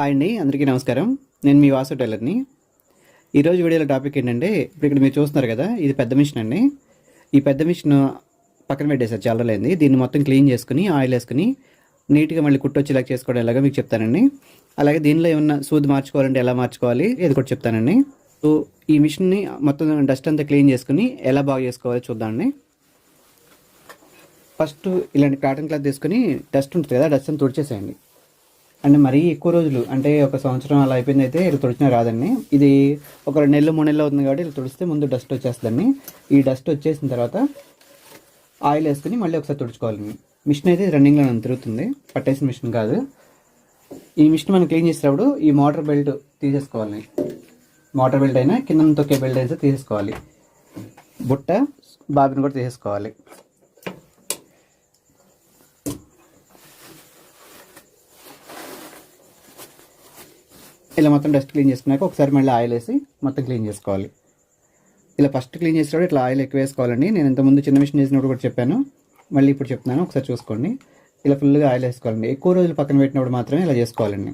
Hi అండి అందరికీ నమస్కారం. నేను మీ వాసు టైలర్ని. ఈరోజు వీడియోలో టాపిక్ ఏంటంటే ఇప్పుడు ఇక్కడ మీరు చూస్తున్నారు కదా ఇది పెద్ద మిషన్ అండి. ఈ పెద్ద మిషన్ పక్కన పెట్టేశారు చల్లలేంది దీన్ని మొత్తం క్లీన్ చేసుకుని ఆయిల్ వేసుకుని నీట్గా మళ్ళీ కుట్టొచ్చేలాగా చేసుకోవడం ఎలాగో మీకు చెప్తానండి. అలాగే దీనిలో ఏమన్నా సూది మార్చుకోవాలంటే ఎలా మార్చుకోవాలి ఇది కూడా చెప్తానండి. సో ఈ మిషన్ని మొత్తం డస్ట్ అంతా క్లీన్ చేసుకుని ఎలా బాగా చేసుకోవాలో చూద్దామండి. ఫస్ట్ ఇలాంటి కాటన్ క్లాత్ తీసుకుని డస్ట్ ఉంటుంది కదా డస్ట్ అంతా తుడిచేసేయండి. అంటే మరీ ఎక్కువ రోజులు అంటే ఒక సంవత్సరం అలా అయిపోయింది అయితే ఇలా తుడిచినా రాదండి. ఇది ఒక రెండు నెలలు మూడు నెలలు అవుతుంది కాబట్టి ఇలా తుడిస్తే ముందు డస్ట్ వచ్చేస్తుందండి. ఈ డస్ట్ వచ్చేసిన తర్వాత ఆయిల్ వేసుకుని మళ్ళీ ఒకసారి తుడుచుకోవాలండి. మిషన్ అయితే రన్నింగ్లో తిరుగుతుంది. పట్టేసిన మిషన్ కాదు. ఈ మిషన్ మనం క్లీన్ చేసేటప్పుడు ఈ మోటార్ బెల్ట్ తీసేసుకోవాలి. మోటార్ బెల్ట్ అయినా కింద తొక్కే బెల్ట్ అయితే తీసేసుకోవాలి. బుట్ట బాబిని కూడా తీసేసుకోవాలి. ఇలా మొత్తం డస్ట్ క్లీన్ చేసుకున్నాక ఒకసారి మళ్ళీ ఆయిల్ వేసి మొత్తం క్లీన్ చేసుకోవాలి. ఇలా ఫస్ట్ క్లీన్ చేసేటప్పుడు ఇట్లా ఆయిల్ ఎక్కువ వేసుకోవాలండి. నేను ఇంతకుముందు చిన్న మిషన్ చేసినప్పుడు కూడా చెప్పాను. మళ్ళీ ఇప్పుడు చెప్తున్నాను. ఒకసారి చూసుకోండి. ఇలా ఫుల్గా ఆయిల్ వేసుకోవాలండి. ఎక్కువ రోజులు పక్కన పెట్టినప్పుడు మాత్రమే ఇలా చేసుకోవాలండి.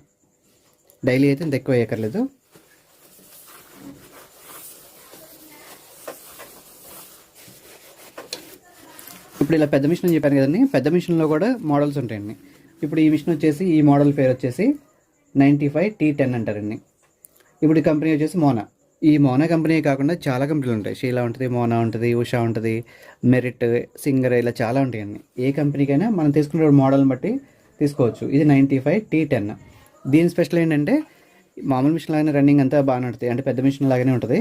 డైలీ అయితే ఇంత ఎక్కువ వేయక్కర్లేదు. ఇప్పుడు ఇలా పెద్ద మిషన్ అని చెప్పాను కదండి. పెద్ద మిషన్లో కూడా మోడల్స్ ఉంటాయండి. ఇప్పుడు ఈ మిషన్ వచ్చేసి ఈ మోడల్ పేరు వచ్చేసి నైంటీ ఫైవ్ టీ టెన్ అంటారండి. ఇప్పుడు కంపెనీ వచ్చేసి మోనా. ఈ మోనా కంపెనీ కాకుండా చాలా కంపెనీలు ఉంటాయి. షీలా ఉంటుంది మోనా ఉంటుంది ఉషా ఉంటుంది మెరిట్ సింగర్ ఇలా చాలా ఉంటాయండి. ఏ కంపెనీకైనా మనం తీసుకునే మోడల్ని బట్టి తీసుకోవచ్చు. ఇది నైంటీ ఫైవ్ టీ టెన్. దీని స్పెషల్ ఏంటంటే మామూలు మిషన్ లాగానే రన్నింగ్ అంతా బాగా ఉంటుంది అంటే పెద్ద మిషన్ లాగానే ఉంటుంది.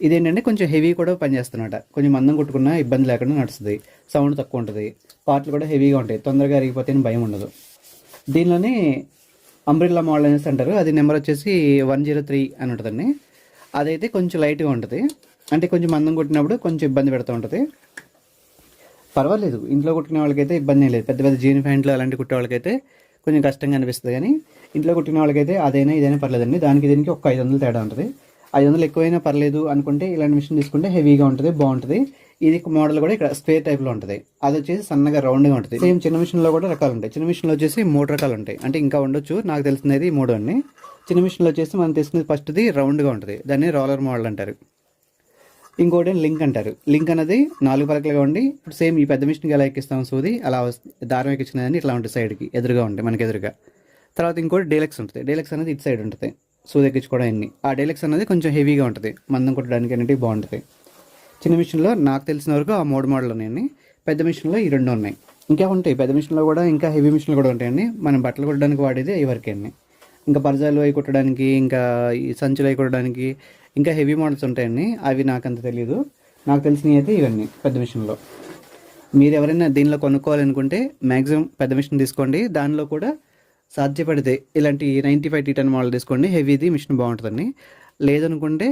ఇదేంటంటే కొంచెం హెవీ కూడా పనిచేస్తున్నమాట కొంచెం మందం కొట్టుకున్నా ఇబ్బంది లేకుండా నడుస్తుంది. సౌండ్ తక్కువ ఉంటుంది. పార్ట్లు కూడా హెవీగా ఉంటాయి. తొందరగా అరిగిపోతే భయం ఉండదు. దీనిలోనే అంబ్రిల్లా మోడల్ అనేసి అంటారు. అది నెంబర్ వచ్చేసి వన్ జీరో త్రీ అని ఉంటుందండి. అదైతే కొంచెం లైట్గా ఉంటుంది. అంటే కొంచెం మందం కొట్టినప్పుడు కొంచెం ఇబ్బంది పెడుతూ ఉంటుంది. పర్వాలేదు. ఇంట్లో కుట్టిన వాళ్ళకైతే ఇబ్బంది లేదు. పెద్ద పెద్ద జీన్ ప్యాంట్లు అలాంటి కుట్టే వాళ్ళకైతే కొంచెం కష్టంగా అనిపిస్తుంది. కానీ ఇంట్లో కుట్టిన వాళ్ళకైతే అదైనా ఇదైనా పర్లేదండి. దానికి దీనికి ఒక ఐదు వందలు తేడా ఉంటుంది. ఐదు వందలు ఎక్కువైనా పర్లేదు అనుకుంటే ఇలాంటి మిషన్ తీసుకుంటే హెవీగా ఉంటుంది బాగుంటుంది. ఇది మోడల్ కూడా ఇక్కడ స్క్వేర్ టైప్లో ఉంటుంది. అది వచ్చేసి సన్నగా రౌండ్గా ఉంటుంది. సేమ్ చిన్న మిషన్లో కూడా రకాలు ఉంటాయి. చిన్న మిషన్లో వచ్చేసి మూడు రకాలు ఉంటాయి. అంటే ఇంకా ఉండొచ్చు. నాకు తెలిసినది మూడు అండి చిన్న మిషన్లో వచ్చేసి మనం తీసుకునేది ఫస్ట్ది రౌండ్గా ఉంటుంది. దాన్ని రోలర్ మోడల్ అంటారు. ఇంకోటి లింక్ అంటారు? లింక్ అనేది నాలుగు పలకలుగా ఉండి ఇప్పుడు సేమ్ ఈ పెద్ద మిషన్కి ఎలా ఎక్కిస్తాం సూది అలా దారం ఎక్కించినదని ఇట్లా ఉంటుంది సైడ్కి ఎదురుగా ఉంటాయి మనకి ఎదురుగా. తర్వాత ఇంకోటి డేలెక్స్ ఉంటుంది. డేలెక్స్ అనేది ఇటు సైడ్ ఉంటుంది. సూది ఎక్కించుకోవడం అన్ని. ఆ డేలెక్స్ అనేది కొంచెం హెవీగా ఉంటుంది. మందం కొట్టడానికి అనేది బాగుంటుంది. చిన్న మిషన్లో నాకు తెలిసిన వరకు ఆ మూడు మోడల్ ఉన్నాయండి. పెద్ద మిషన్లో ఈ రెండు ఉన్నాయి. ఇంకా ఉంటాయి. పెద్ద మిషన్లో కూడా ఇంకా హెవీ మిషన్లు కూడా ఉంటాయండి. మనం బట్టలు కుట్టడానికి వాడేది ఈ వరకే అండి. ఇంకా పరజాలు అవి కుట్టడానికి ఇంకా ఈ సంచులు అవి కుట్టడానికి ఇంకా హెవీ మోడల్స్ ఉంటాయండి. అవి నాకు అంత తెలియదు నాకు తెలిసినవి అయితే ఇవన్నీ పెద్ద మిషన్లో. మీరు ఎవరైనా దీనిలో కొనుక్కోవాలనుకుంటే మ్యాక్సిమం పెద్ద మిషన్ తీసుకోండి. దానిలో కూడా సాధ్యపడితే ఇలాంటి ninety five T ten model తీసుకోండి. హెవీది మిషన్ బాగుంటుందండి. లేదనుకుంటే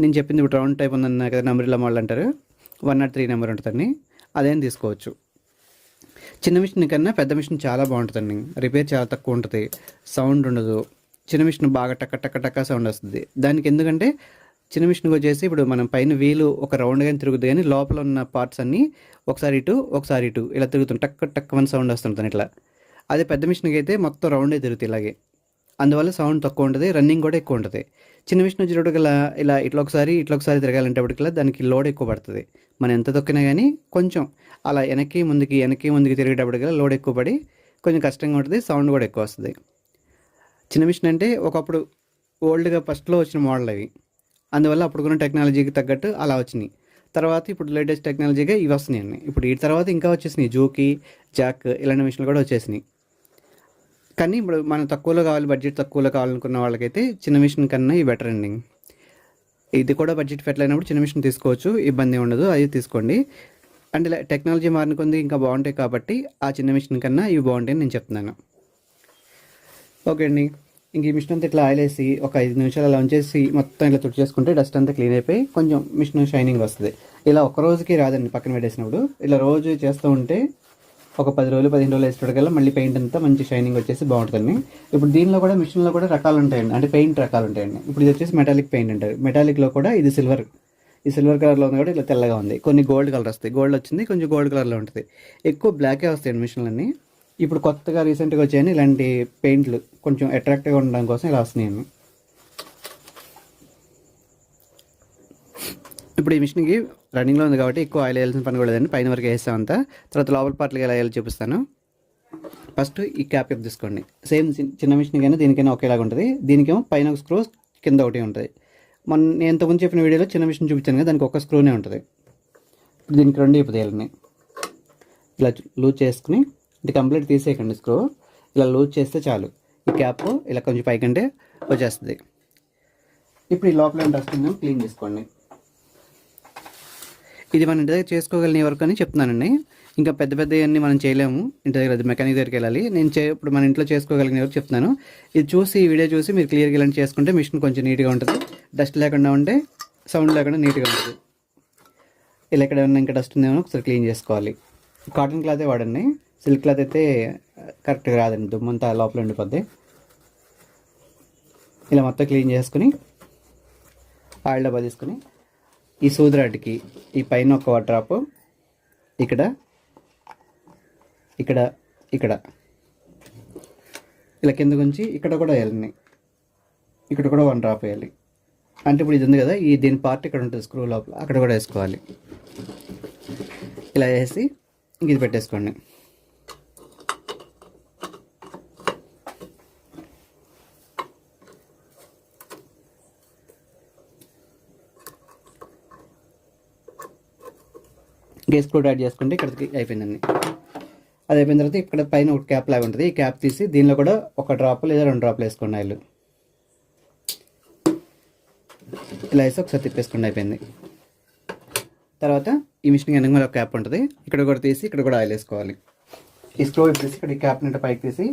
నేను చెప్పింది ఇప్పుడు రౌండ్ టైప్ ఉందన్న కదా నెంబర్ల మోడల్ అంటారు. వన్ నాట్ త్రీ నెంబర్ ఉంటుందండి అదేం తీసుకోవచ్చు. చిన్న మిషన్ కన్నా పెద్ద మిషన్ చాలా బాగుంటుందండి. రిపేర్ చాలా తక్కువ ఉంటుంది. సౌండ్ ఉండదు. చిన్న మిషన్ బాగా టక్క టక్క టక్క సౌండ్ వస్తుంది. దానికి ఎందుకంటే చిన్న మిషన్కి వచ్చేసి ఇప్పుడు మనం పైన వీలు ఒక రౌండ్గా తిరుగుతుంది కానీ లోపల ఉన్న పార్ట్స్ అన్నీ ఒకసారి ఇటు ఒకసారి ఇటు ఇలా తిరుగుతుంది టక్క టక్క వన్ సౌండ్ వస్తుంటుంది ఇట్లా. అదే పెద్ద మిషన్కి అయితే మొత్తం రౌండే తిరుగుతుంది ఇలాగే. అందువల్ల సౌండ్ తక్కువ ఉంటుంది రన్నింగ్ కూడా ఎక్కువ ఉంటుంది. చిన్న మిషన్ వచ్చేటప్పటికల్లా ఇలా ఇట్లా ఒకసారి ఇట్లా ఒకసారి తిరగాలంటేప్పటికల్లా దానికి లోడ్ ఎక్కువ పడుతుంది. మనం ఎంత తొక్కినా కానీ కొంచెం అలా వెనక్కి ముందుకి వెనక్కి ముందుకి తిరిగేటప్పటికల్లా లోడ్ ఎక్కువ పడి కొంచెం కష్టంగా ఉంటుంది సౌండ్ కూడా ఎక్కువ వస్తుంది. చిన్న మిషన్ అంటే ఒకప్పుడు ఓల్డ్గా ఫస్ట్లో వచ్చిన మోడల్ అవి. అందువల్ల అప్పుడుకున్న టెక్నాలజీకి తగ్గట్టు అలా వచ్చినాయి. తర్వాత ఇప్పుడు లేటెస్ట్ టెక్నాలజీగా ఇవి వస్తున్నాయి అన్నీ. ఇప్పుడు ఈ తర్వాత ఇంకా వచ్చేసినాయి. జోకి జాక్ ఇలాంటి మిషన్లు కూడా వచ్చేసినాయి. కానీ ఇప్పుడు మనం తక్కువలో కావాలి బడ్జెట్ తక్కువలో కావాలనుకున్న వాళ్ళకైతే చిన్న మిషన్ కన్నా ఈ బెటర్ అండి ఇది కూడా బడ్జెట్ ఫెట్ అయినప్పుడు చిన్న మిషన్ తీసుకోవచ్చు ఇబ్బంది ఉండదు అది తీసుకోండి. అంటే ఇలా టెక్నాలజీ మారిన కొంది ఇంకా బాగుంటాయి కాబట్టి ఆ చిన్న మిషన్ కన్నా ఇవి బాగుంటాయని నేను చెప్తున్నాను. ఓకే అండి. ఇంక ఈ మిషన్ అంతా ఇట్లా ఆయిల్ వేసి ఒక ఐదు నిమిషాలు అలా ఉంచేసి మొత్తం ఇట్లా తుడి చేసుకుంటే డస్ట్ అంతా క్లీన్ అయిపోయి కొంచెం మిషన్ షైనింగ్ వస్తుంది. ఇలా ఒక రోజుకి రాదండి పక్కన పెట్టేసినప్పుడు. ఇలా రోజు చేస్తూ ఉంటే ఒక పది రోజులు పదిహేను రోజులు వేసేటకల్లా మళ్ళీ పెయింట్ అంతా మంచి షైనింగ్ వచ్చేసి బాగుంటుందండి. ఇప్పుడు దీనిలో కూడా మిషన్లో కూడా రకాలు ఉంటాయండి. అంటే పెయింట్ రకాలు ఉంటాయండి. ఇప్పుడు ఇది వచ్చేసి మెటాలిక్ పెయింట్ అంటారు. మెటాలిక్లో కూడా ఇది సిల్వర్ ఈ సిల్వర్ కలర్లో ఉంది కూడా ఇలా తెల్లగా ఉంది. కొన్ని గోల్డ్ కలర్ వస్తాయి. గోల్డ్ వచ్చింది కొంచెం గోల్డ్ కలర్లో ఉంటుంది. ఎక్కువ బ్లాకే వస్తాయండి మిషన్లన్నీ ఇప్పుడు కొత్తగా రీసెంట్గా వచ్చాయని ఇలాంటి పెయింట్లు కొంచెం అట్రాక్టివ్గా ఉండడం కోసం ఇలా వస్తున్నాయండి. ఇప్పుడు ఈ మిషన్కి రన్నింగ్లో ఉంది కాబట్టి ఎక్కువ ఆయిల్ వేయాల్సిన పని కూడా లేదండి. పైన వరకు వేస్తాం అంతా. తర్వాత లోపల పార్ట్లకి ఎలా వేయాలో చూపిస్తాను. ఫస్ట్ ఈ క్యాప్ ఎప్ తీసుకోండి. సేమ్ చిన్న మిషన్కైనా దీనికైనా ఒకేలాగా ఉంటుంది. దీనికేమో పైన ఒక స్క్రూ కింద ఒకటి ఉంటుంది. మొన్న నేను ఇంతకుముందు చెప్పిన వీడియోలో చిన్న మిషన్ చూపించాను కదా దానికి ఒక స్క్రూనే ఉంటుంది. దీనికి రెండు ఇప్పుడు తీయాలని ఇలా లూజ్ చేసుకుని ఇది కంప్లీట్ తీసేయకండి స్క్రూ. ఇలా లూజ్ చేస్తే చాలు. ఈ క్యాప్ ఇలా కొంచెం పైకంటే వచ్చేస్తుంది. ఇప్పుడు ఈ లోపల డస్ట్ క్లీన్ చేసుకోండి. ఇది మన ఇంటి దగ్గర చేసుకోగలిగిన వరకు అని చెప్తున్నానండి. ఇంకా పెద్ద పెద్ద అన్నీ మనం చేయలేము. ఇంటి దగ్గర అది మెకానిక్ దగ్గరికి వెళ్ళాలి. నేను చే ఇప్పుడు మన ఇంట్లో చేసుకోగలిగిన వరకు చెప్తున్నాను. ఇది చూసి ఈ వీడియో చూసి మీరు క్లియర్గా ఇలాంటి చేసుకుంటే మిషన్ కొంచెం నీట్గా ఉంటుంది. డస్ట్ లేకుండా ఉంటే సౌండ్ లేకుండా నీట్గా ఉంటుంది. ఇలా ఎక్కడ ఏమన్నా ఇంకా డస్ట్ ఉందేమో ఒకసారి క్లీన్ చేసుకోవాలి. కాటన్ క్లాతే వాడండి. సిల్క్ క్లాత్ అయితే కరెక్ట్గా రాదండి. దుమ్మంతా లోపల ఉండిపోద్ది. ఇలా మొత్తం క్లీన్ చేసుకుని ఆయిల్ డబ్బా తీసుకుని ఈ సూదిరాటికి ఈ పైన ఒక డ్రాప్ ఇక్కడ ఇక్కడ ఇక్కడ. ఇలా కింద గురించి ఇక్కడ కూడా వేయాలి ఇక్కడ కూడా వన్ డ్రాప్ వేయాలి. అంటే ఇప్పుడు ఇది ఉంది కదా ఈ దీని పార్ట్ ఇక్కడ ఉంటుంది స్క్రూ లోపల అక్కడ కూడా వేసుకోవాలి. ఇలా వేసి ఇంక ఇది పెట్టేసుకోండి. గేస్ కూడా యాడ్ చేసుకుంటే ఇక్కడికి అయిపోయిందండి. అది అయిపోయిన తర్వాత ఇక్కడ పైన ఒక క్యాప్ లాగా ఉంటుంది. ఈ క్యాప్ తీసి దీనిలో కూడా ఒక డ్రాప్ లేదా రెండు డ్రాప్లు వేసుకోండి ఆయిల్. ఇలా వేసి ఒకసారి తిప్పేసుకోండి అయిపోయింది. తర్వాత ఈ మిషన్ వెనక మీద ఒక క్యాప్ ఉంటుంది. ఇక్కడ కూడా తీసి ఇక్కడ కూడా ఆయిల్ వేసుకోవాలి. ఈ స్క్రూ తీసి ఇక్కడ ఈ క్యాప్ నుండి పైకి తీసి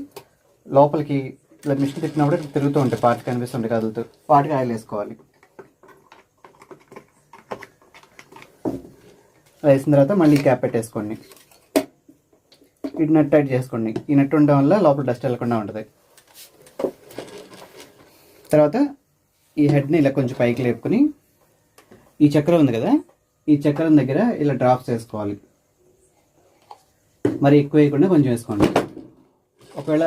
లోపలికి ఇలా మిషన్ తిప్పినప్పుడు తిరుగుతూ ఉంటాయి పార్ట్ కనిపిస్తుంటాయి కదులుతూ వాటికి ఆయిల్ వేసుకోవాలి. వేసిన తర్వాత మళ్ళీ క్యాప్ పెట్టేసుకోండి. ఇటు నట్ టైట్ చేసుకోండి. ఈ నెట్ ఉండడం వల్ల లోపల డస్ట్ వెళ్ళకుండా ఉంటుంది. తర్వాత ఈ హెడ్ని ఇలా కొంచెం పైకి లేపుకొని ఈ చక్రం ఉంది కదా ఈ చక్రం దగ్గర ఇలా డ్రాప్స్ వేసుకోవాలి. మరి ఎక్కువ వేయకుండా కొంచెం వేసుకోండి. ఒకవేళ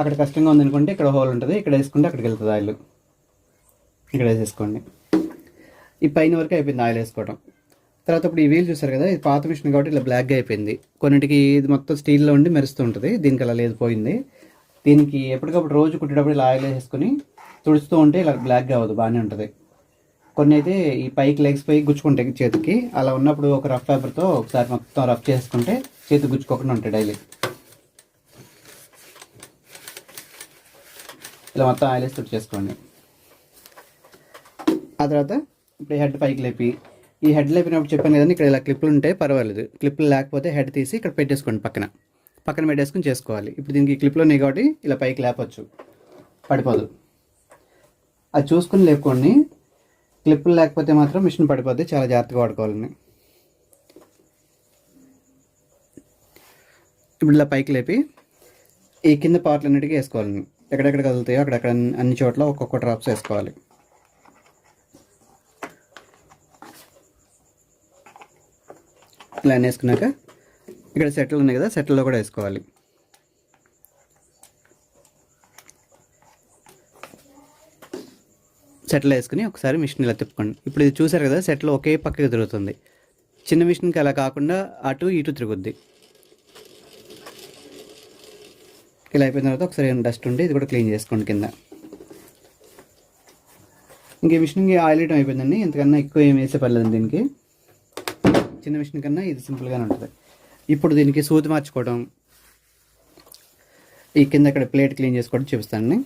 అక్కడ కష్టంగా ఉందనుకుంటే ఇక్కడ హోల్ ఉంటుంది ఇక్కడ వేసుకుంటే అక్కడికి వెళ్తుంది ఆయిల్ ఇక్కడ వేసేసుకోండి. ఈ పైన వరకు అయిపోయింది ఆయిల్ వేసుకోవడం తర్వాత ఇప్పుడు ఈ వీల్ చూసారు కదా ఇది పాత మిషన్ కాబట్టి ఇలా బ్లాక్గా అయిపోయింది. కొన్నింటికి ఇది మొత్తం స్టీల్లో ఉండి మెరుస్తూ ఉంటుంది దీనికి అలా లేదు పోయింది. దీనికి ఎప్పటికప్పుడు రోజు కుట్టేటప్పుడు ఇలా ఆయిల్ వేసుకొని తుడుస్తూ ఉంటే ఇలా బ్లాక్గా అవ్వదు బాగానే ఉంటుంది. కొన్ని అయితే ఈ పైకి లెగ్స్ పైకి గుచ్చుకుంటాయి చేతికి అలా ఉన్నప్పుడు ఒక రఫ్ పేపర్తో ఒకసారి మొత్తం రఫ్ చేసుకుంటే చేతి గుచ్చుకోకుండా ఉంటాయి డైలీ ఇలా మొత్తం ఆయిల్ వేసి చేసుకోండి ఆ తర్వాత ఇప్పుడు హెడ్ పైకి లేపి ఈ హెడ్ లేపినప్పుడు చెప్పాను కదండి ఇక్కడ ఇలా క్లిప్లు ఉంటే పర్వాలేదు. క్లిప్లు లేకపోతే హెడ్ తీసి ఇక్కడ పెట్టేసుకోండి పక్కన. పక్కన పెట్టేసుకుని చేసుకోవాలి. ఇప్పుడు దీనికి క్లిప్లు ఉన్నాయి కాబట్టి ఇలా పైకి లేపచ్చు. పడిపోదు. అది చూసుకుని లేపుకోండి. క్లిప్పులు లేకపోతే మాత్రం మిషన్ పడిపోద్ది. చాలా జాగ్రత్తగా వాడుకోవాలని ఇప్పుడు ఇలా పైకి లేపి ఈ కింద పార్ట్లన్నిటికీ వేసుకోవాలండి. ఎక్కడెక్కడ కదులుతాయో అక్కడక్కడ అన్ని చోట్ల ఒక్కొక్క డ్రాప్స్ వేసుకోవాలి. ఇలా వేసుకున్నాక ఇక్కడ సెట్లు ఉన్నాయి కదా సెటిల్లో కూడా వేసుకోవాలి. సెట్లో వేసుకుని ఒకసారి మిషన్ ఇలా తిప్పుకోండి. ఇప్పుడు ఇది చూసారు కదా సెట్లో ఒకే పక్కకి తిరుగుతుంది. చిన్న మిషన్కి అలా కాకుండా అటు ఇటు తిరుగుద్ది. ఇలా అయిపోయిన తర్వాత ఒకసారి డస్ట్ ఉంటే ఇది కూడా క్లీన్ చేసుకోండి కింద. ఇంకే మిషన్కి ఆయిల్ ఐటమ్ అయిపోయిందండి ఇంతకన్నా ఎక్కువ ఏం వేసే పర్లేదండి దీనికి. చిన్న మిషన్ కన్నా ఇది సింపుల్గానే ఉంటుంది. ఇప్పుడు దీనికి సూది మార్చుకోవడం ఈ కింద ఇక్కడ ప్లేట్ క్లీన్ చేసుకోవడం చూపిస్తానండి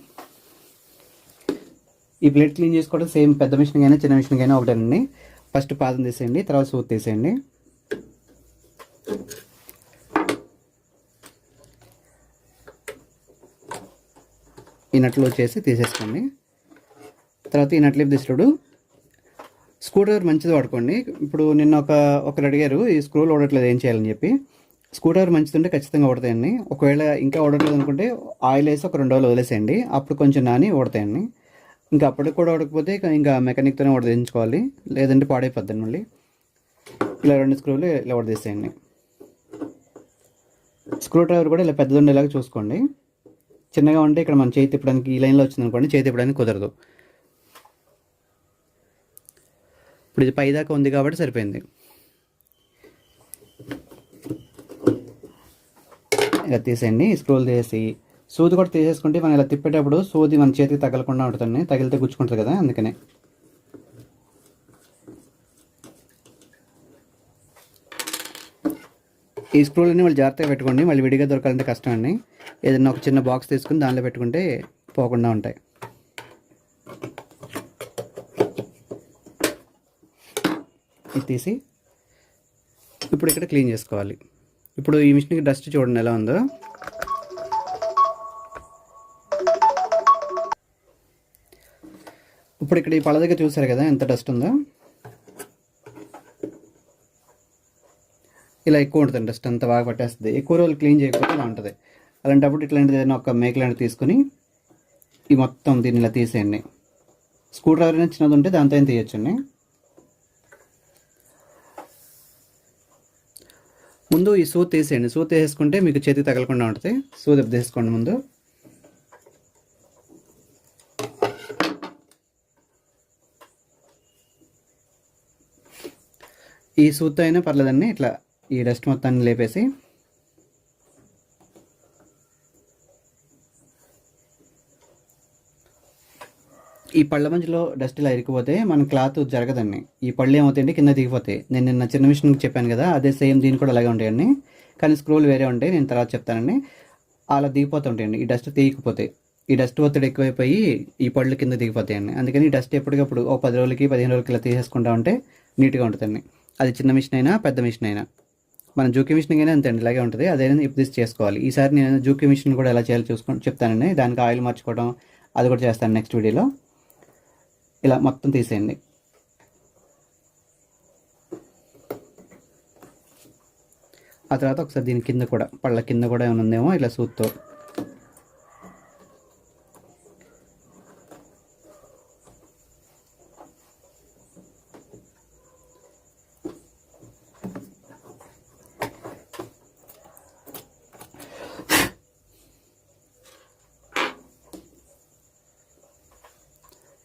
ఈ ప్లేట్ క్లీన్ చేసుకోవడం సేమ్ పెద్ద మిషన్ కానీ చిన్న మిషన్ అయినా ఒకటేనండి. ఫస్ట్ పాదం తీసేయండి తర్వాత సూత్ తీసేయండి. ఈ నట్లు వచ్చేసి తీసేసుకోండి. తర్వాత ఈ నట్లు తీసుడు స్క్రూ డ్రైవర్ మంచిది వాడుకోండి. ఇప్పుడు నిన్న ఒక ఒకరు అడిగారు ఈ స్క్రూలు ఓడట్లేదు ఏం చేయాలని చెప్పి. స్క్రూ డ్రైవర్ మంచిది ఉంటే ఖచ్చితంగా ఓడతాయండి ఒకవేళ ఇంకా ఓడట్లేదు అనుకుంటే ఆయిల్ వేసి ఒక రెండు రోజులు వదిలేసేయండి. అప్పుడు కొంచెం నాని ఓడతాయండి ఇంకా అప్పటికి కూడా ఓడకపోతే ఇంకా మెకానిక్తోనే ఓడదించుకోవాలి లేదంటే పాడైపోద్దండి మళ్ళీ. ఇలా రెండు స్క్రూలు ఇలా ఓడదీసేయండి స్క్రూ డ్రైవర్ కూడా ఇలా పెద్దది ఉండేలాగా చూసుకోండి. చిన్నగా ఉంటే ఇక్కడ మనం చేయి తిప్పడానికి ఈ లైన్లో వచ్చింది అనుకోండి చేయి తిప్పడానికి కుదరదు. ఇప్పుడు ఇది పైదాకా ఉంది కాబట్టి సరిపోయింది. ఇలా తీసేయండి స్క్రోల్ తీసేసి సూది కూడా తీసేసుకుంటే మనం ఇలా తిప్పేటప్పుడు సూది మన చేతికి తగలకుండా ఉంటుందండి తగిలితే గుచ్చుకుంటుంది కదా అందుకనే. ఈ స్క్రూలన్నీ వాళ్ళు జాగ్రత్తగా పెట్టుకోండి మళ్ళీ విడిగా దొరకాలంటే కష్టం అండి. ఏదైనా ఒక చిన్న బాక్స్ తీసుకుని దానిలో పెట్టుకుంటే పోకుండా ఉంటాయి. ఇది తీసి ఇప్పుడు ఇక్కడ క్లీన్ చేసుకోవాలి. ఇప్పుడు ఈ మిషన్కి డస్ట్ చూడండి ఎలా ఉందో. ఇప్పుడు ఇక్కడ ఈ పళ్ళ దగ్గర చూసారు కదా ఎంత డస్ట్ ఉందో. ఇలా ఎక్కువ ఉంటుంది డస్ట్ అంత బాగా పట్టేస్తుంది. ఎక్కువ రోజులు క్లీన్ చేయకపోతే ఇలా ఉంటుంది. అలాంటప్పుడు ఇట్లాంటిది ఏదైనా ఒక మేక లాంటిది తీసుకుని ఈ మొత్తం దీన్ని ఇలా తీసేయండి. స్క్రూ డ్రైవర్ అయినా చిన్నది ఉంటే దాంతో ఏం ముందు ఈ సూత్ తీసేయండి. సూత్ తీసేసుకుంటే మీకు చేతికి తగలకుండా ఉంటుంది. సూత్ తీసుకోండి ముందు. ఈ సూత్ అయినా పర్లేదండి. ఇట్లా ఈ డస్ట్ మొత్తాన్ని లేపేసి ఈ పళ్ళ మధ్యలో డస్ట్ ఇలా ఇరికిపోతే మన క్లాత్ జరగదండి. ఈ పళ్ళు ఏమవుతాయండి కింద దిగిపోతాయి. నేను నిన్న చిన్న మిషన్కి చెప్పాను కదా అదే సేమ్ దీని కూడా అలాగే ఉంటాయండి. కానీ స్క్రూలు వేరే ఉంటాయి నేను తర్వాత చెప్తానండి. అలా దిగిపోతుంటాయండి ఈ డస్ట్ తీయకపోతే. ఈ డస్ట్ ఒత్తిడి ఎక్కువైపోయి ఈ పళ్ళు కింద దిగిపోతాయండి. అందుకని ఈ డస్ట్ ఎప్పటికప్పుడు ఒక పది రోజులకి పదిహేను రోజులకి ఇలా తీసేసుకుంటా ఉంటే నీట్గా ఉంటుందండి. అది చిన్న మిషన్ అయినా పెద్ద మిషన్ అయినా. మన జూకీ మిషన్ అయినా అంతే అండి. ఇలాగే ఉంటుంది. అదైనా ఇప్పుడు తీసి చేసుకోవాలి ఈసారి నేను జూకీ మిషన్ కూడా ఎలా చేయాలో చూసుకొని చెప్తానండి. దానికి ఆయిల్ మార్చుకోవడం అది కూడా చేస్తాను నెక్స్ట్ వీడియోలో ఇలా మొత్తం తీసేయండి. ఆ తర్వాత ఒకసారి దీని కింద కూడా పళ్ళ కింద కూడా ఏమైనా ఉందేమో ఇలా సూత్తో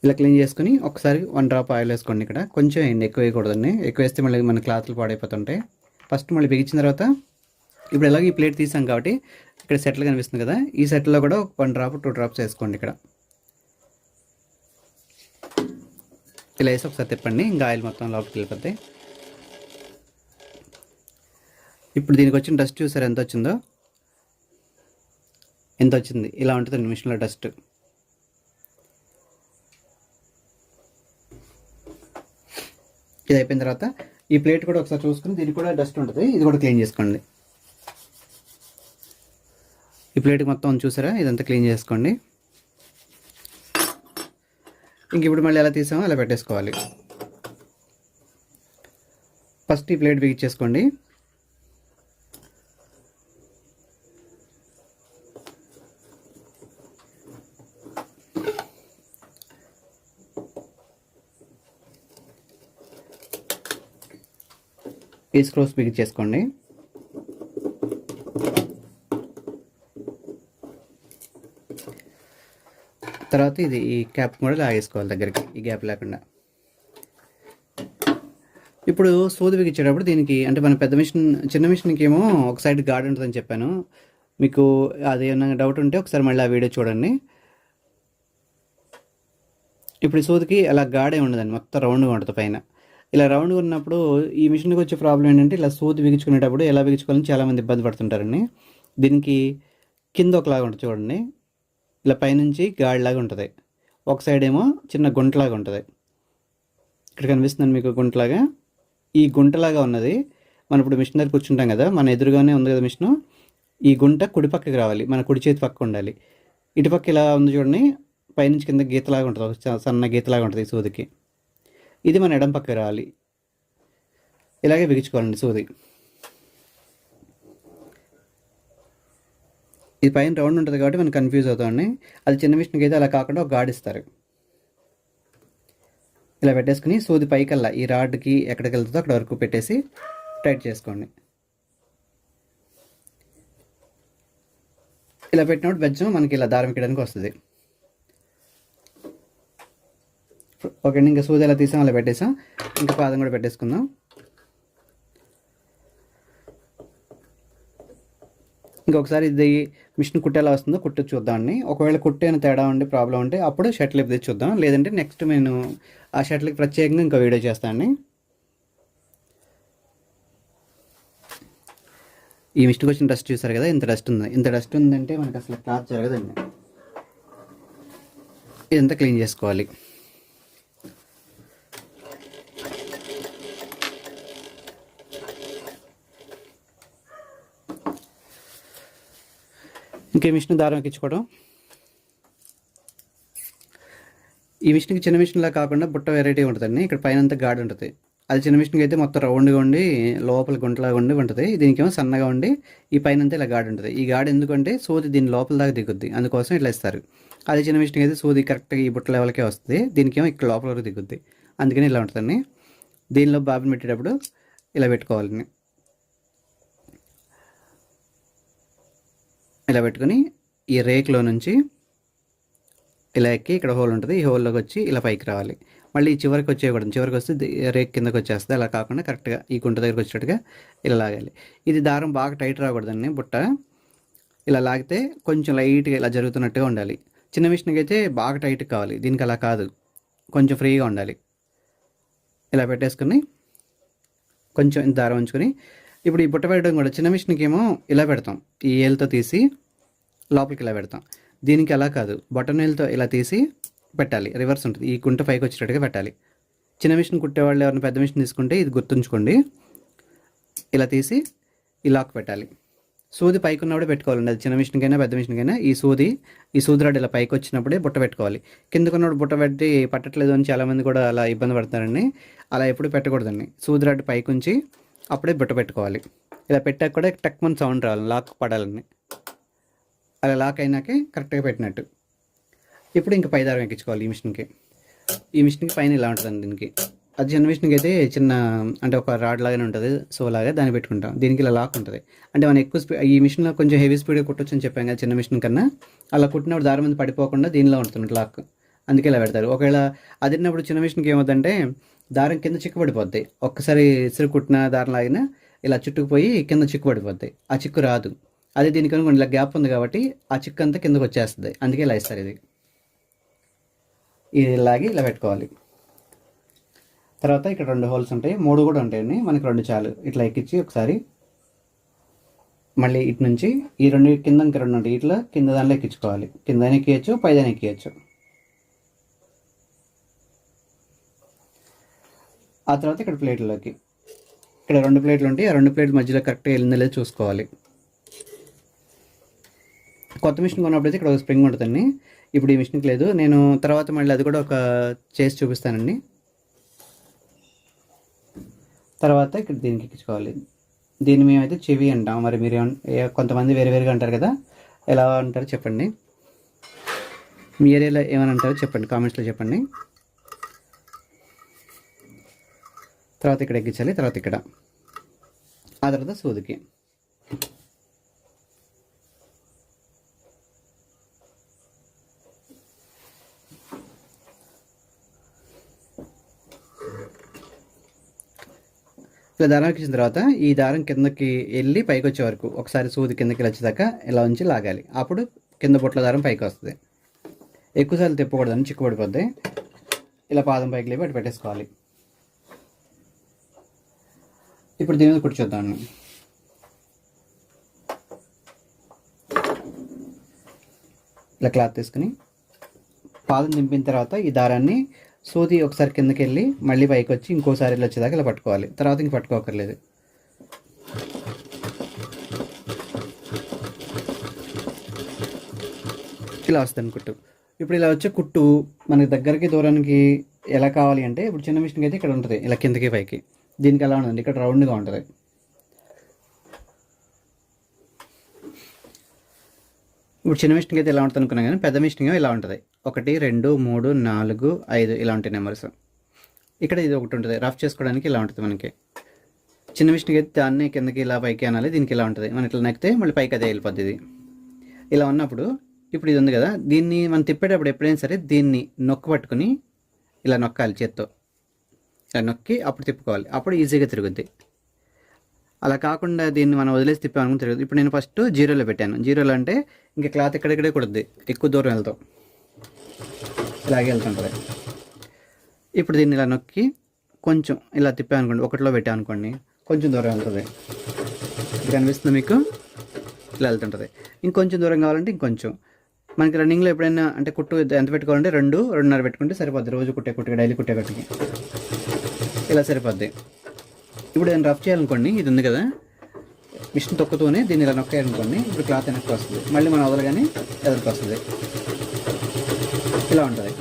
ఇలా క్లీన్ చేసుకుని ఒకసారి వన్ డ్రాప్ ఆయిల్ వేసుకోండి ఇక్కడ. కొంచెం వేయండి ఎక్కువ వేయకూడదండి. ఎక్కువ వేస్తే మళ్ళీ మన క్లాత్లు పాడైపోతుంటాయి. ఫస్ట్ మళ్ళీ బిగించిన తర్వాత ఇప్పుడు ఎలాగో ఈ ప్లేట్ తీసాం కాబట్టి ఇక్కడ సెట్లు కనిపిస్తుంది కదా. ఈ సెట్లో కూడా ఒక వన్ డ్రాప్ టూ డ్రాప్స్ వేసుకోండి ఇక్కడ. ఇలా వేసి ఒకసారి తిప్పండి. ఇంకా ఆయిల్ మొత్తం లోపలికి వెళ్ళిపోతాయి. ఇప్పుడు దీనికి వచ్చిన డస్ట్ చూసారు? ఎంత వచ్చిందో? ఎంత వచ్చింది? ఇలా ఉంటుంది మిషన్లో డస్ట్ ఇది అయిపోయిన తర్వాత ఈ ప్లేట్ కూడా ఒకసారి చూసుకుని దీనికి కూడా డస్ట్ ఉంటుంది. ఇది కూడా క్లీన్ చేసుకోండి. ఈ ప్లేట్ మొత్తం చూసారా? ఇదంతా క్లీన్ చేసుకోండి. ఇంక ఇప్పుడు మళ్ళీ ఎలా తీసామో అలా పెట్టేసుకోవాలి. ఫస్ట్ ఈ ప్లేట్ బిగించేసుకోండి ఈ స్క్రూస్ బిగించేసుకోండి తర్వాత ఇది ఈ క్యాప్ కూడా లాగేసుకోవాలి దగ్గరికి ఈ గ్యాప్ లేకుండా. ఇప్పుడు సూది బిగించేటప్పుడు దీనికి అంటే మన పెద్ద మిషన్ చిన్న మిషన్కి ఏమో ఒక సైడ్ గార్డ్ ఉంటుందని చెప్పాను. మీకు అది ఏమైనా డౌట్ ఉంటే ఒకసారి మళ్ళీ ఆ వీడియో చూడండి. ఇప్పుడు ఈ సూదికి అలా గాడే ఉండదండి మొత్తం రౌండ్గా ఉంటుంది పైన. ఇలా రౌండ్గా ఉన్నప్పుడు ఈ మిషన్కి వచ్చే ప్రాబ్లం ఏంటంటే ఇలా సూది బిగించుకునేటప్పుడు ఎలా బిగించుకోవాలని చాలామంది ఇబ్బంది పడుతుంటారండి. దీనికి కింద ఒకలాగా ఉంటుంది చూడండి. ఇలా పైనుంచి గాడిలాగా ఉంటుంది. ఒక సైడ్ ఏమో చిన్న గుంటలాగా ఉంటుంది. ఇక్కడ కనిపిస్తుంది మీకు గుంటలాగా. ఈ గుంటలాగా ఉన్నది. మనం ఇప్పుడు మిషన్ దగ్గర కూర్చుంటాం కదా మన ఎదురుగానే ఉంది కదా మిషన్ ఈ గుంట కుడి పక్కకి రావాలి. మన కుడి చేతి పక్క ఉండాలి. ఇటుపక్క ఇలా ఉంది చూడండి. పైనుంచి కింద గీతలాగా ఉంటుంది. ఒక సన్న గీతలాగా ఉంటుంది ఈ సూదికి. ఇది మన ఎడం పక్కకి రావాలి ఇలాగే బిగించుకోవాలండి సూది. ఇది పైన రౌండ్ ఉంటుంది కాబట్టి మనం కన్ఫ్యూజ్ అవుతామండి. అది చిన్న మిషన్కి అయితే అలా కాకుండా ఒక గాడ్ ఇస్తారు. ఇలా పెట్టేసుకుని సూది పైకల్లా ఈ రాడ్కి ఎక్కడికి వెళ్తుందో అక్కడ వరకు పెట్టేసి టైట్ చేసుకోండి. ఇలా పెట్టినప్పుడు బెజ్జం మనకి ఇలా దారం ఇక్కడానికి వస్తుంది. ఓకే అండి ఇంకా సూది ఎలా తీసాం అలా పెట్టేసాం. ఇంకా పాదం కూడా పెట్టేసుకుందాం. ఇంకొకసారి ఇది మిషన్ కుట్టేలా ఎలా వస్తుందో కుట్టు చూద్దామండి. ఒకవేళ కుట్టేన తేడా ఉండి ప్రాబ్లం ఉంటే అప్పుడు షర్ట్లు ఎప్పుడు చూద్దాం. లేదంటే నెక్స్ట్ నేను ఆ షర్ట్లకి ప్రత్యేకంగా ఇంకా వీడియో చేస్తానండి ఈ మిషన్కి వచ్చిన డస్ట్ చూసారు కదా ఇంత డస్ట్ ఉంది. ఇంత డస్ట్ ఉందంటే మనకు అసలు క్లాత్ జరగదండి. ఇదంతా క్లీన్ చేసుకోవాలి. ఇంకే మిషన్ దారం ఎక్కించుకోవడం. ఈ మిషన్కి చిన్న మిషన్లా కాకుండా బుట్ట వెరైటీ ఉంటుందండి. ఇక్కడ పైన అంతా గాడి ఉంటుంది. అది చిన్న మిషన్కి అయితే మొత్తం రౌండ్గా ఉండి లోపల గుంటలాగా ఉండి ఉంటుంది. దీనికేమో సన్నగా ఉండి ఈ పైన అంతా ఇలా గాడి ఉంటుంది. ఈ గాడి ఎందుకంటే సూది దీని లోపల దాకా దిగుద్ది. అందుకోసం ఇట్లా ఇస్తారు. అది చిన్న మిషన్కి అయితే సూది కరెక్ట్గా ఈ బుట్ట లెవెల్కే వస్తుంది. దీనికేమో ఇక్కడ లోపల వరకు దిగుద్ది. అందుకని ఇలా ఉంటుందండి. దీనిలో బాబిని పెట్టేటప్పుడు ఇలా పెట్టుకోవాలండి. ఇలా పెట్టుకొని ఈ రేక్లో నుంచి ఇలా ఎక్కి ఇక్కడ హోల్ ఉంటుంది. ఈ హోల్లోకి వచ్చి ఇలా పైకి రావాలి. మళ్ళీ చివరికి వచ్చేయకూడదు చివరికి వస్తే రేక్ కిందకి వచ్చేస్తుంది. అలా కాకుండా కరెక్ట్గా ఈ గుంట దగ్గరికి వచ్చేటట్టుగా ఇలా లాగాలి. ఇది దారం బాగా టైట్ రాకూడదండి బుట్ట. ఇలా లాగితే కొంచెం లైట్గా ఇలా జరుగుతున్నట్టుగా ఉండాలి. చిన్న మిషన్కి అయితే బాగా టైట్ కావాలి. దీనికి అలా కాదు. కొంచెం ఫ్రీగా ఉండాలి. ఇలా పెట్టేసుకుని కొంచెం దారం ఉంచుకొని ఇప్పుడు ఈ బుట్ట పెట్టడం కూడా చిన్న మిషన్కి ఏమో ఇలా పెడతాం. ఈ ఏళ్ళతో తీసి లోపలికి ఇలా పెడతాం. దీనికి అలా కాదు. బొటన్ ఏలుతో ఇలా తీసి పెట్టాలి. రివర్స్ ఉంటుంది. ఈ గుంట పైకి వచ్చేటట్టుగా పెట్టాలి. చిన్న మిషన్ కుట్టేవాళ్ళు ఎవరైనా పెద్ద మిషన్ తీసుకుంటే ఇది గుర్తుంచుకోండి. ఇలా తీసి ఈ లాక్ పెట్టాలి. సూది పైకి ఉన్నప్పుడే పెట్టుకోవాలండి. అది చిన్న మిషన్కైనా పెద్ద మిషన్కైనా ఈ సూది ఈ సూది రాడ్ ఇలా పైకి వచ్చినప్పుడే బుట్ట పెట్టుకోవాలి. కిందకున్నప్పుడు బుట్ట పెట్టి పట్టట్లేదు అని చాలామంది కూడా అలా ఇబ్బంది పడతారండి. అలా ఎప్పుడు పెట్టకూడదండి. సూది రాడ్ పైకి ఉంచి అప్పుడే బుట్ట పెట్టుకోవాలి. ఇలా పెట్టాక కూడా టక్ మన సౌండ్ రావాలి లాక్ పడాలని. అలా లాక్ అయినాకే కరెక్ట్గా పెట్టినట్టు. ఇప్పుడు ఇంకా పై దారం ఎక్కించుకోవాలి ఈ మిషన్కి. ఈ మిషన్కి పైన ఇలా ఉంటుందండి దీనికి. అది చిన్న మిషన్కి అయితే చిన్న అంటే ఒక రాడ్ లాగానే ఉంటుంది సో లాగా దాన్ని పెట్టుకుంటాం. దీనికి ఇలా లాక్ ఉంటుంది. అంటే మనం ఎక్కువ స్పీడ్ ఈ మిషన్లో కొంచెం హెవీ స్పీడ్గా కుట్టొచ్చు అని చెప్పాం కదా చిన్న మిషన్ కన్నా అలా కుట్టినప్పుడు దారి మీద పడిపోకుండా దీనిలో ఉంటుంది లాక్. అందుకే ఇలా పెడతారు. ఒకవేళ అదిన్నప్పుడు చిన్న మిషన్కి ఏమవుతుందంటే దారం కింద చిక్కుపడిపోద్ది ఒక్కసారి ఇసురు కుట్టిన దారం లాగినా ఇలా చుట్టుకుపోయి కింద చిక్కుపడిపోద్ది ఆ చిక్కు రాదు. అదే దీనికి కొన్ని ఇలా గ్యాప్ ఉంది కాబట్టి ఆ చిక్కు అంతా కిందకు వచ్చేస్తుంది. అందుకే ఇలా ఇస్తారు ఇది. ఇది లాగి ఇలా పెట్టుకోవాలి. తర్వాత ఇక్కడ రెండు హోల్స్ ఉంటాయి. మూడు కూడా ఉంటాయండి. మనకి రెండు చాలు. ఇట్లా ఎక్కించి ఒకసారి మళ్ళీ ఇటు నుంచి ఈ రెండు కింద ఇంకా రెండు ఉంటాయి. ఇట్లా కింద దానిలో ఎక్కించుకోవాలి. కింద ఎక్కియచ్చు పైదాన్ని ఎక్కియచ్చు. ఆ తర్వాత ఇక్కడ ప్లేట్లోకి. ఇక్కడ రెండు ప్లేట్లు ఉంటాయి. ఆ రెండు ప్లేట్ మధ్యలో కరెక్ట్గా వెళ్ళిందో లేదో చూసుకోవాలి. కొత్త మిషన్ కొన్నప్పుడు అయితే ఇక్కడ ఒక స్ప్రింగ్ ఉంటుందండి. ఇప్పుడు ఈ మిషన్కి లేదు. నేను తర్వాత మళ్ళీ అది కూడా ఒక చేసి చూపిస్తానండి. తర్వాత ఇక్కడ దీనికి ఎక్కించుకోవాలి. దీన్ని మేమైతే చెవి అంటాం. మరి మీరు కొంతమంది వేరే వేరుగా అంటారు కదా. ఎలా అంటారో చెప్పండి. మీ ఏరియాలో ఏమని అంటారో చెప్పండి. కామెంట్స్లో చెప్పండి. తర్వాత ఇక్కడ ఎక్కించాలి తర్వాత ఇక్కడ. ఆ తర్వాత సూదికి. ఇలా దారం ఎక్కించిన తర్వాత ఈ దారం కిందకి వెళ్ళి పైకి వచ్చే వరకు ఒకసారి సూది కిందకి వచ్చేదాకా ఇలా ఉంచి లాగాలి. అప్పుడు కింద బొట్ల దారం పైకి వస్తుంది. ఎక్కువసార్లు తిప్పకూడదని చిక్కుపడిపోద్ది ఇలా పాదం పైకి లేపి అటు పెట్టేసుకోవాలి. ఇప్పుడు దీని మీద కూర్చోద్దాం ఇలా క్లాత్ తీసుకుని పాదం దింపిన తర్వాత ఈ దారాన్ని సూది ఒకసారి కిందకి వెళ్ళి మళ్ళీ పైకి వచ్చి ఇంకోసారి ఇలా వచ్చేదాకా ఇలా పట్టుకోవాలి. తర్వాత ఇంక పట్టుకోకర్లేదు. ఇలా వస్తుంది కుట్టు. ఇప్పుడు ఇలా వచ్చే కుట్టు మనకి దగ్గరికి దూరానికి ఎలా కావాలి అంటే ఇప్పుడు చిన్న మిషన్కి అయితే ఇక్కడ ఉంటుంది ఇలా కిందకి పైకి. దీనికి ఎలా ఉంటుంది ఇక్కడ రౌండ్గా ఉంటుంది. ఇప్పుడు చిన్న మిషన్కి అయితే ఎలా ఉంటుంది అనుకున్నాం కానీ పెద్ద మిషన్ ఇలా ఉంటుంది. ఒకటి రెండు మూడు నాలుగు ఐదు ఇలా ఉంటాయి నెంబర్స్. ఇక్కడ ఇది ఒకటి ఉంటుంది. రఫ్ చేసుకోవడానికి ఇలా ఉంటుంది మనకి. చిన్న మిషన్కి అయితే దాన్ని కిందకి ఇలా పైకి అనాలి దీనికి ఇలా ఉంటుంది. మనం ఇట్లా నక్కితే మళ్ళీ పైకి అదే వెళ్ళిపోద్ది ఇది. ఇలా ఉన్నప్పుడు ఇప్పుడు ఇది ఉంది కదా దీన్ని మనం తిప్పేటప్పుడు ఎప్పుడైనా సరే దీన్ని నొక్క పట్టుకుని ఇలా నొక్కాలి చేత్తో. ఇలా నొక్కి అప్పుడు తిప్పుకోవాలి. అప్పుడు ఈజీగా తిరుగుద్ది. అలా కాకుండా దీన్ని మనం వదిలేసి తిప్పామనుకుని తిరుగుతుంది ఇప్పుడు నేను ఫస్ట్ జీరోలో పెట్టాను. జీరోలో అంటే ఇంకా క్లాత్ ఎక్కడెక్కడే కుడుద్ది. ఎక్కువ దూరం వెళ్తాం. ఇలాగే వెళ్తుంటుంది. ఇప్పుడు దీన్ని ఇలా నొక్కి కొంచెం ఇలా తిప్పామనుకోండి. ఒకటిలో పెట్టామనుకోండి కొంచెం దూరం వెళ్తుంది. కనిపిస్తుంది మీకు? ఇలా వెళ్తుంటుంది. ఇంకొంచెం దూరం కావాలంటే ఇంకొంచెం. మనకి రన్నింగ్లో ఎప్పుడైనా అంటే కుట్టు ఎంత పెట్టుకోవాలంటే రెండు రెండున్నర పెట్టుకుంటే సరిపోద్ది. రోజు కుట్టే కుట్టుకి డైలీ కుట్టే కట్టుకి. ఇలా సరిపోద్ది. ఇప్పుడు నేను రఫ్ చేయాలనుకోండి ఇది ఉంది కదా. మిషన్ తొక్కుతూనే దీన్ని ఇలా నొక్కేయాలనుకోండి ఇప్పుడు క్లాత్ వెనక్కి వస్తుంది. మళ్ళీ మనం వదలగానే ఎదురుకు వస్తుంది. ఇలా ఉంటుంది.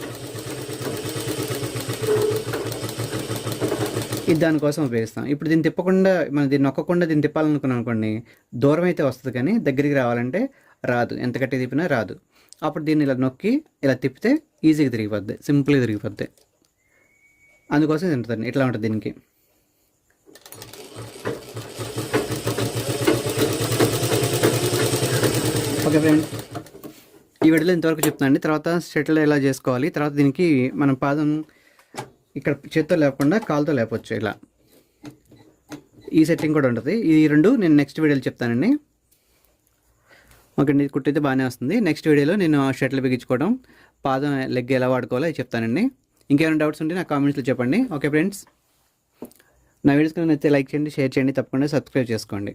ఇది దానికోసం ఉపయోగిస్తాం. ఇప్పుడు దీన్ని తిప్పకుండా మనం దీన్ని నొక్కకుండా దీన్ని తిప్పాలనుకున్నాం అనుకోండి దూరం అయితే వస్తుంది కానీ దగ్గరికి రావాలంటే రాదు. ఎంత గట్టి తిప్పినా రాదు. అప్పుడు దీన్ని ఇలా నొక్కి ఇలా తిప్పితే ఈజీగా తిరిగిపోద్ది. సింపుల్గా తిరిగిపోద్ది. అందుకోసం తింటుంది ఇట్లా ఉంటుంది దీనికి? Okay friend. ఈ వీడియోలో ఇంతవరకు చెప్తానండి తర్వాత షటిల్ ఎలా చేసుకోవాలి? తర్వాత దీనికి మనం పాదం ఇక్కడ చేత్తో లేకుండా కాలుతో లేపొచ్చు ఇలా. ఈ సెట్టింగ్ కూడా ఉంటుంది. ఈ రెండు నేను నెక్స్ట్ వీడియోలో చెప్తానండి. ఓకే అండి కుట్టయితే బాగానే వస్తుంది. నెక్స్ట్ వీడియోలో నేను షటిల్ బిగించుకోవడం పాదం లెగ్ ఎలా వాడుకోవాలో అది చెప్తానండి. ఇంకేమైనా డౌట్స్ ఉంటే నాకు కామెంట్స్లో చెప్పండి. ఓకే ఫ్రెండ్స్ నా వీడియోస్ కనుక నచ్చితే లైక్ చేయండి షేర్ చేయండి తప్పకుండా సబ్స్క్రైబ్ చేసుకోండి.